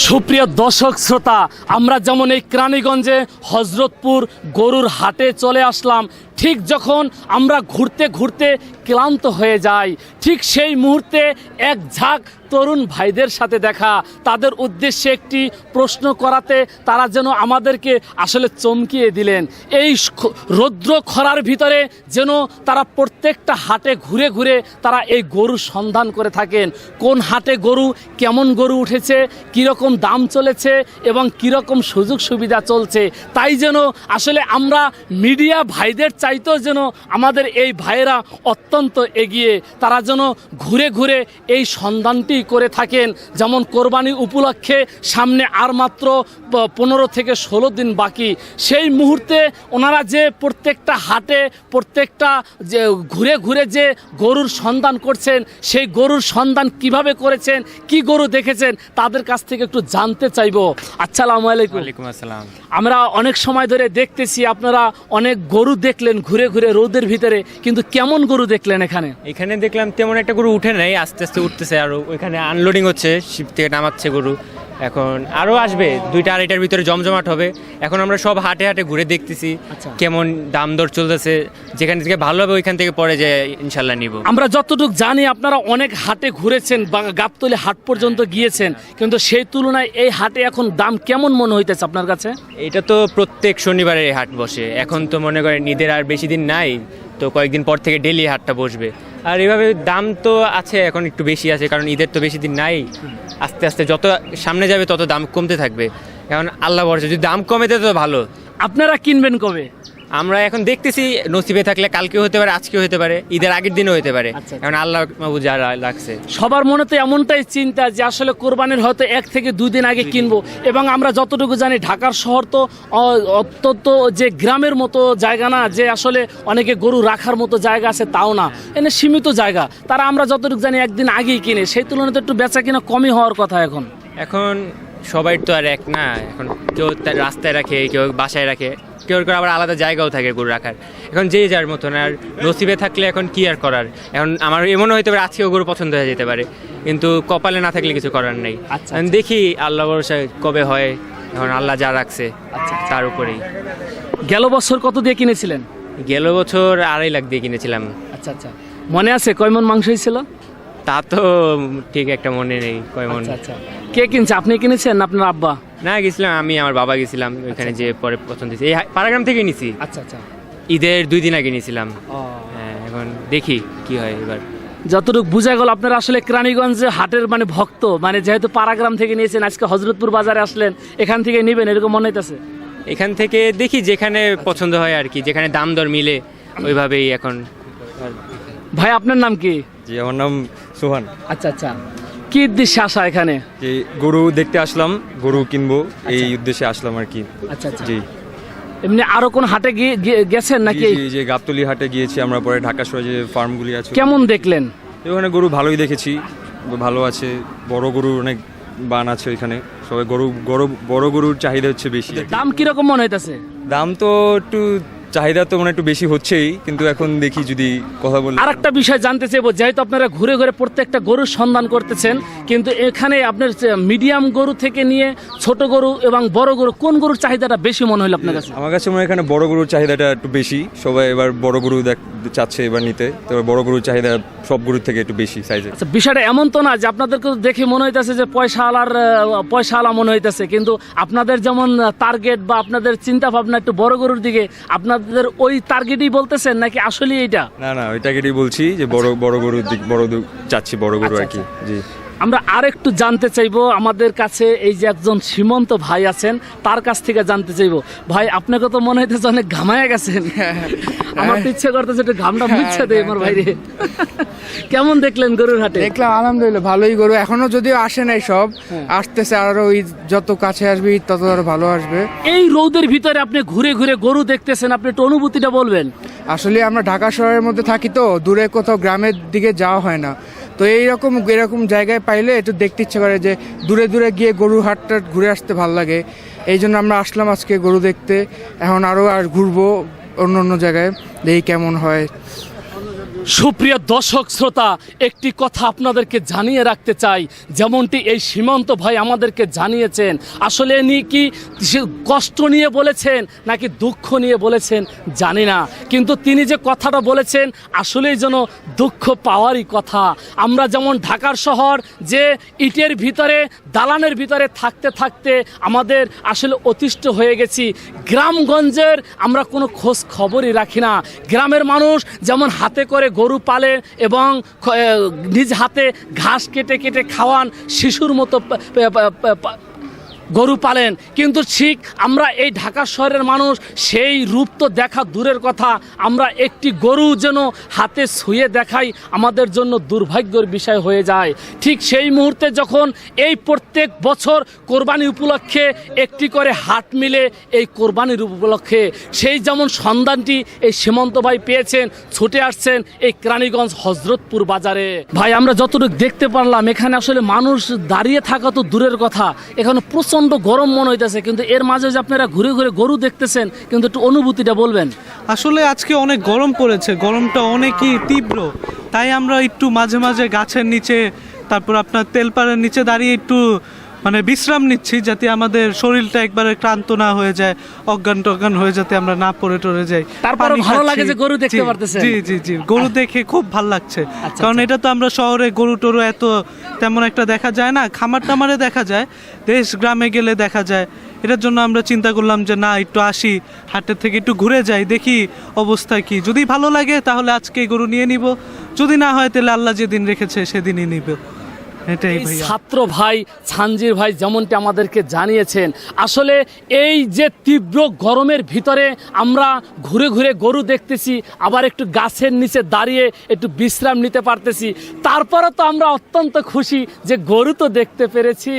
সুপ্রিয় দর্শক শ্রোতা আমরা যেমন এই ক্রানীগঞ্জে হজরতপুর গরুর হাটে চলে আসলাম ঠিক যখন আমরা ঘুরতে ঘুরতে ক্লান্ত হয়ে যাই, ঠিক সেই মুহূর্তে এক ঝাঁক তরুণ ভাইদের সাথে দেখা, তাদের উদ্দেশ্যে একটি প্রশ্ন করাতে তারা যেন আমাদেরকে আসলে চমকিয়ে দিলেন। এই রৌদ্র খরার ভিতরে যেন তারা প্রত্যেকটা হাটে ঘুরে ঘুরে তারা এই গরুর সন্ধান করে থাকেন। কোন হাটে গরু, কেমন গরু উঠেছে, কীরকম দাম চলেছে এবং কীরকম সুযোগ সুবিধা চলছে, তাই যেন আসলে আমরা মিডিয়া ভাইদের চাইতেও যেন আমাদের এই ভাইয়েরা অত্যন্ত এগিয়ে তারা যেন ঘুরে ঘুরে এই সন্ধানটি করে থাকেন। যেমন কোরবানি উপলক্ষে সামনে আর মাত্র পনেরো থেকে ষোলো দিন বাকি। সেই মুহূর্তে ওনারা যে প্রত্যেকটা হাটে প্রত্যেকটা যে ঘুরে ঘুরে যে গরুর সন্ধান করছেন সেই গরুর সন্ধান কীভাবে করেছেন কি গরু দেখেছেন তাদের কাছ থেকে একটু জানতে চাইব। আসসালামু আলাইকুম। আসসালাম। আমরা অনেক সময় ধরে দেখতেছি আপনারা অনেক গরু দেখলেন ঘুরে ঘুরে রোদের ভিতরে, কিন্তু কেমন গরু দেখলেন এখানে? এখানে দেখলাম তেমন একটা গরু উঠে নাই, আস্তে আস্তে উঠতেছে, আর ওইখানে আনলোডিং হচ্ছে শিপ থেকে নামাচ্ছে গরু। এখন আরও আসবে দুইটা আড়াইটার ভিতরে জমজমাট হবে। এখন আমরা সব হাটে হাটে ঘুরে দেখতেছি আচ্ছা। কেমন দাম দর চলতেছে। যেখান থেকে ভালো হবে ওইখান থেকে পরে যে ইনশাল্লাহ নিব। আমরা যতটুকু জানি আপনারা অনেক হাটে ঘুরেছেন বা গাবতলি হাট পর্যন্ত গিয়েছেন কিন্তু সেই তুলনায় এই হাটে এখন দাম কেমন মনে হইতেছে আপনার কাছে? এটা তো প্রত্যেক শনিবারে এই হাট বসে। এখন তো মনে করেন ঈদের আর বেশি দিন নাই। তো কয়েকদিন পর থেকে ডেলি হাটটা বসবে। আর এভাবে দাম তো আছে, এখন একটু বেশি আছে, কারণ ঈদের তো বেশি দিন নাই। আস্তে আস্তে যত সামনে যাবে তত দাম কমতে থাকবে। এখন আল্লাহ ভরসা, যদি দাম কমে তো ভালো। আপনারা কিনবেন কবে? আমরা এখন দেখতেছি নসিবে থাকলে কালকেও হতে পারে আজকেও হতে পারে ঈদের আগের দিনও হতে পারে। আচ্ছা। এখন আল্লাহ মাহবুব যা লাগছে সবার মনে তো এমনটাই চিন্তা যে আসলে কোরবানির হয়তো এক থেকে দুই দিন আগে কিনবো। এবং আমরা যতটুকু জানি ঢাকার শহর তো অত্যন্ত যে গ্রামের মতো জায়গা না যে আসলে অনেকে গরু রাখার মতো জায়গা আছে তাও না। এনে সীমিত জায়গা। তারা আমরা যতটুকু জানি একদিন আগেই কিনে। সেই তুলনায় তো একটু বেচা কিনা কমই হওয়ার কথা এখন। এখন সবাই তো আর এক না এখন কেউ রাস্তায় রাখে কেউ বাসায় রাখে কেউ কেউ আবার আলাদা জায়গাও থাকে গরু রাখার। এখন যে যার মতন আর নসিবে থাকলে এখন কি আর করার? এখন আমার এমনও হতে পারে আজকেও গরু পছন্দ হয়ে যেতে পারে কিন্তু কপালে না থাকলে কিছু করার নেই। আচ্ছা, এখন দেখি আল্লাহ ভরসা কবে হয় এখন আল্লাহ যা রাখছে আচ্ছা, তার উপরেই। গেল বছর কত দিয়ে কিনেছিলেন? গেল বছর আড়াই লাখ দিয়ে কিনেছিলাম। আচ্ছা আচ্ছা। মনে আছে কয় মন মাংস হয়েছিল তা তো ঠিক একটা মনে নেই কয় মনে আচ্ছা আচ্ছা। কে কিনছে? আপনি কিনেছেন আপনার আব্বা? না গেছিলাম আমি আমার বাবা গেছিলাম ওইখানে যে পরে পছন্দ হয়েছে এই পাড়াগ্রাম থেকে নিছি। আচ্ছা আচ্ছা। ঈদের দুই দিন আগে নিয়েছিলাম হ্যাঁ এখন দেখি কি হয় এবার। যতটুকু বোঝা গেল আপনারা আসলে ক্রানীগঞ্জে হাটের মানে ভক্ত। মানে যেহেতু পাড়াগ্রাম থেকে নিয়েছেন আজকে হজরতপুর বাজারে আসলেন এখান থেকে নেবেন এরকম মনে হইতেছে? এখান থেকে দেখি যেখানে পছন্দ হয় আর কি যেখানে দাম দর মিলে ওইভাবেই এখন ভাই আপনার নাম কি? জি আমার নাম সোহান। আচ্ছা আচ্ছা। কি উদ্দেশ্যে আসা এখানে? যে গরু দেখতে আসলাম গরু কিনবো এই উদ্দেশ্যে আসলাম আর কি। আচ্ছা আচ্ছা। জি। এমনি আরও কোন হাটে গিয়ে গেছেন নাকি? জি, যে গাবতলি হাটে গিয়েছি আমরা পরে ঢাকা শহরে যে ফার্মগুলি আছে কেমন দেখলেন? ওখানে গরু ভালোই দেখেছি ভালো আছে বড় গরু অনেক বান আছে ওইখানে। সবাই গরু গরু বড় গরুর চাহিদা হচ্ছে বেশি। দাম কীরকম মনে হইতেছে? দাম তো একটু চাহিদা তো মানে একটু বেশি হচ্ছেই কিন্তু এখন দেখি যদি কথা বলি। আর একটা বিষয় জানতে চাইব যেহেতু আপনারা ঘুরে ঘুরে প্রত্যেকটা গরুর সন্ধান করতেছেন কিন্তু এখানে আপনার মিডিয়াম গরু থেকে নিয়ে ছোট গরু এবং বড় গরু কোন গরুর চাহিদাটা বেশি মনে হলো আপনার কাছে? আমার কাছে মনে এখানে বড় গরুর চাহিদাটা একটু বেশি সবাই এবার বড় গরু দেখ চাচ্ছে এবার নিতে তো বড় গরুর চাহিদা সব গরুর থেকে একটু বেশি সাইজে আচ্ছা বিষয়টা এমন তো না যে আপনাদেরকে দেখে মনে হইতেছে যে পয়সা আলার পয়সা আলা মনে হইতেছে কিন্তু আপনাদের যেমন টার্গেট বা আপনাদের চিন্তা ভাবনা একটু বড় গরুর দিকে আপনাদের ওই টার্গেটই বলতেছেন নাকি আসলে এটা না না ওই টার্গেটই বলছি যে বড় বড় গরুর দিক বড় চাচ্ছি বড় গরু আর কি। জি। আমরা আর একটু জানতে চাইব আমাদের কাছে এই যে একজন সীমন্ত ভাই আছেন তার কাছ থেকে জানতে চাইব। ভাই আপনাকে তো মনে হইতেছে অনেক ঘামায় গেছেন। আমার তো ইচ্ছে করতেছে একটু ঘামটা মুচ্ছে দেয় আমার ভাইরে। কেমন দেখলেন গরুর হাটে? দেখলাম আলহামদুলিল্লাহ ভালোই গরু। এখনও যদিও আসে নাই সব আসতেছে আরও ঈদ যত কাছে আসবে ঈদ তত আরও ভালো আসবে। এই রৌদের ভিতরে আপনি ঘুরে ঘুরে গরু দেখতেছেন আপনি একটু অনুভূতিটা বলবেন। আসলে আমরা ঢাকা শহরের মধ্যে থাকি তো দূরে কোথাও গ্রামের দিকে যাওয়া হয় না। তো এইরকম, এরকম জায়গায় পাইলে একটু দেখতে ইচ্ছে করে যে দূরে দূরে গিয়ে গরু হাটটা ঘুরে আসতে ভালো লাগে। এই জন্য আমরা আসলাম আজকে গরু দেখতে। এখন আরও আর ঘুরবো অন্য অন্য জায়গায়। দেখি কেমন হয়। সুপ্রিয় দর্শক শ্রোতা, একটি কথা আপনাদেরকে জানিয়ে রাখতে চাই। যেমনটি এই সীমান্ত ভাই আমাদেরকে জানিয়েছেন, আসলে ইনি কি কষ্ট নিয়ে বলেছেন, নাকি দুঃখ নিয়ে বলেছেন, জানি না। কিন্তু তিনি যে কথাটা বলেছেন, আসলেই যেন দুঃখ পাওয়ারই কথা। আমরা যেমন ঢাকার শহর, যে ইটের ভিতরে, দালানের ভিতরে থাকতে থাকতে আমাদের আসলে অতিষ্ঠ হয়ে গেছি। গ্রামগঞ্জের আমরা কোনো খোঁজ খবরই রাখি না। গ্রামের মানুষ যেমন হাতে করে গরু পালে এবং নিজ হাতে ঘাস কেটে কেটে খাওয়ান শিশুর মতো গরু পালেন। কিন্তু ঠিক আমরা এই ঢাকা শহরের মানুষ, সেই রূপ তো দেখা দূরের কথা। আমরা একটি গরু যেন হাতে ছুঁয়ে দেখাই, আমাদের জন্য দুর্ভাগ্যের বিষয় হয়ে যায়। ঠিক সেই মুহূর্তে যখন এই প্রত্যেক বছর কোরবানি উপলক্ষে একটি করে হাট মিলে এই কোরবানির উপলক্ষে, সেই যেমন সন্ধানটি এই সীমন্ত ভাই পেয়েছেন, ছুটে আসছেন এই কেরানীগঞ্জ হজরতপুর বাজারে। ভাই, আমরা যতটুকু দেখতে পারলাম, এখানে আসলে মানুষ দাঁড়িয়ে থাকা তো দূরের কথা। এখানে প্রচণ্ড গরম মনে হইতেছে, কিন্তু এর মাঝে যে আপনারা ঘুরে ঘুরে গরু দেখতেছেন, কিন্তু একটু অনুভূতিটা বলবেন। আসলে আজকে অনেক গরম পড়েছে, গরমটা অনেকই তীব্র। তাই আমরা একটু মাঝে মাঝে গাছের নিচে, তারপর আপনার তেলপাড়ের নিচে দাঁড়িয়ে একটু মানে বিশ্রাম নিচ্ছি যাতে আমাদের শরীরটা একবারে ক্লান্ত না হয়ে যায় অজ্ঞান টজ্ঞান হয়ে যাতে আমরা না পড়ে টরে যাই। তারপরও পানি ভালো লাগে যে গরু দেখতে জি, জি জি জি গরু দেখে খুব ভালো লাগছে। আচ্ছা, কারণ আচ্ছা। এটা তো আমরা শহরে গরু টরু এত তেমন একটা দেখা যায় না খামার টামারে দেখা যায় দেশ গ্রামে গেলে দেখা যায়। এটার জন্য আমরা চিন্তা করলাম যে না একটু আসি হাটের থেকে একটু ঘুরে যাই দেখি অবস্থা কি। যদি ভালো লাগে তাহলে আজকে গরু নিয়ে নিব যদি না হয় তাহলে আল্লাহ যেদিন রেখেছে সেদিনই নিব। এই ছাত্র ভাই ছানজির ভাই যেমনটি আমাদেরকে জানিয়েছেন আসলে এই যে তীব্র গরমের ভিতরে আমরা ঘুরে ঘুরে গরু দেখতেছি আবার একটু গাছের নিচে দাঁড়িয়ে একটু বিশ্রাম নিতে পারতেছি তারপরে তো আমরা অত্যন্ত খুশি যে গরু তো দেখতে পেরেছি।